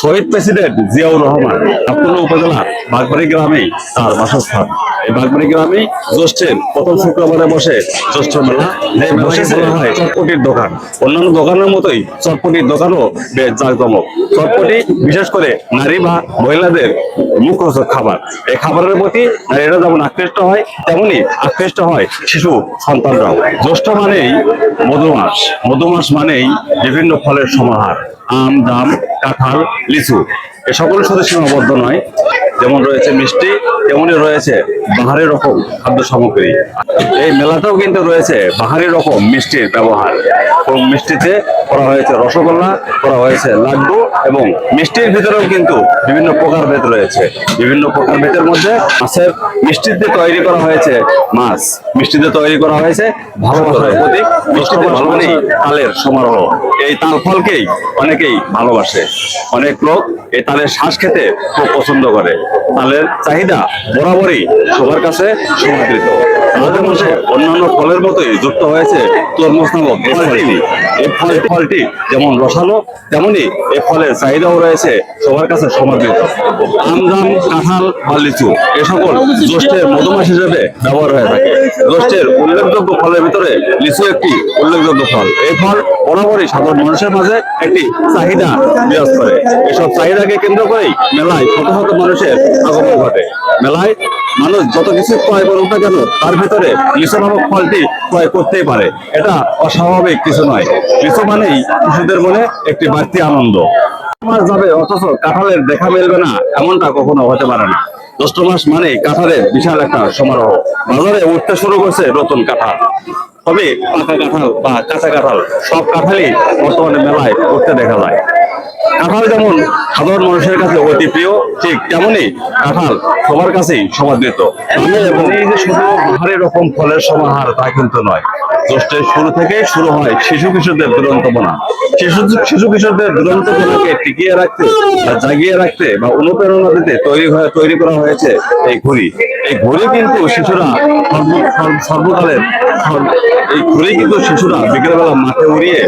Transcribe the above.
শহীদ president Ziaur Rahman আপনার উপজেলা বাগবাড়ি গ্রামে তার বাসস্থান। এই বাগবাড়ি গ্রামে জ্যৈষ্ঠের প্রথম শুক্রবারে বসে জ্যৈষ্ঠ মেলা। চটপটির দোকান। অন্যান্য দোকানের মতোই চটপটির দোকানও বেশ জাঁকজমক। চটপটি, বিশেষ করে নারী বা মহিলাদের মুখরোচক খাবার। এই খাবারের প্রতি নারীরা যেমন আকৃষ্ট হয়, তেমনি আকৃষ্ট হয় শিশু সন্তানরাও। জ্যৈষ্ঠ মানেই মধুমাস। মধুমাস মানেই বিভিন্ন ফলের সমাহার। আম জাম কাঁঠাল লিচু। এ সকলের সদস্য সীমাবদ্ধ নয়। যেমন রয়েছে মিষ্টি, তেমনই রয়েছে বাহারি রকম খাদ্য সামগ্রী। এই মেলাতেও কিন্তু রয়েছে বাহারি রকম মিষ্টির ব্যবহার। এবং মিষ্টিতে করা হয়েছে রসগোল্লা, করা হয়েছে লাড্ডু এবং মিষ্টির ভিতরেও কিন্তু বিভিন্ন প্রকার প্রকারভেদ রয়েছে। বিভিন্ন প্রকার প্রকারভেদের মধ্যে মাছের মিষ্টিতে তৈরি করা হয়েছে মাছ। মিষ্টিতে তৈরি করা হয়েছে ভালোবাসার প্রতীক, মিষ্টিতে ভালো মানেই তালের সমারোহ। এই তাল ফলকেই অনেকেই ভালোবাসে। অনেক লোক এই তালের শ্বাস খেতে খুব পছন্দ করে। তালের চাহিদা বরাবরই সবার কাছে সমাদৃত আমাদের মাসে অন্যান্য ফলের মতোই যুক্ত হয়েছে তরমুজ নামক এই ফলটি ফল ফলটি যেমন রসালো তেমনি এই ফলের চাহিদাও রয়েছে সবার কাছে সমাদৃত আমজাম, কাঁঠাল বা লিচু, এ সকল জ্যৈষ্ঠের মধুমাস হিসেবে ব্যবহার হয়ে থাকে। জ্যৈষ্ঠের উল্লেখযোগ্য ফলের ভিতরে লিচু একটি উল্লেখযোগ্য ফল। এই ফল বরাবরই সাধারণ মানুষের মাঝে একটি চাহিদা বিরাজ করে। এসব চাহিদাকে কেন্দ্র করেই মেলায় শত শত মানুষের আগমন ঘটে। মেলায় মানুষ যত কিছু ক্রয় করুক না কেন, তার ভিতরে লিচু নামক ফলটি ক্রয় করতেই পারে। এটা অস্বাভাবিক কিছু নয়। লিচু মানেই শিশুদের মনে একটি বাড়তি আনন্দ। মাস যাবে, অথচ কাঁঠালের দেখা মিলবে না, এমনটা কখনো হতে পারে না। জ্যৈষ্ঠ মাস মানে কাঁঠালের বিশাল একটা সমারোহ। বাজারে উঠতে শুরু করছে নতুন কাঁঠাল। তবে পাকা কাঁঠাল বা কাঁচা কাঁঠাল সব কাঁঠালই বর্তমানে মেলায় উঠতে দেখা যায়। কাঁঠাল যেমন সাধারণ মানুষের কাছে অতি প্রিয়, ঠিক তেমনই কাঁঠাল সবার কাছেই সমাদৃত। এবং এই যে শুধু বাহারি রকম ফলের সমাহার তা কিন্তু নয়, জ্যৈষ্ঠের শুরু থেকে শুরু হয় শিশু কিশোরদের দুরন্তপনা শিশু শিশু কিশোরদের দুরন্তপনাকে টিকিয়ে রাখতে বা জাগিয়ে রাখতে বা অনুপ্রেরণা দিতে তৈরি হয়ে তৈরি করা হয়েছে এই ঘড়ি। এই ঘড়ি কিন্তু শিশুরা সর্ব- সর্ব- সর্বকালের এই ঘড়ি কিন্তু শিশুরা বিকেলবেলা মাঠে উড়িয়ে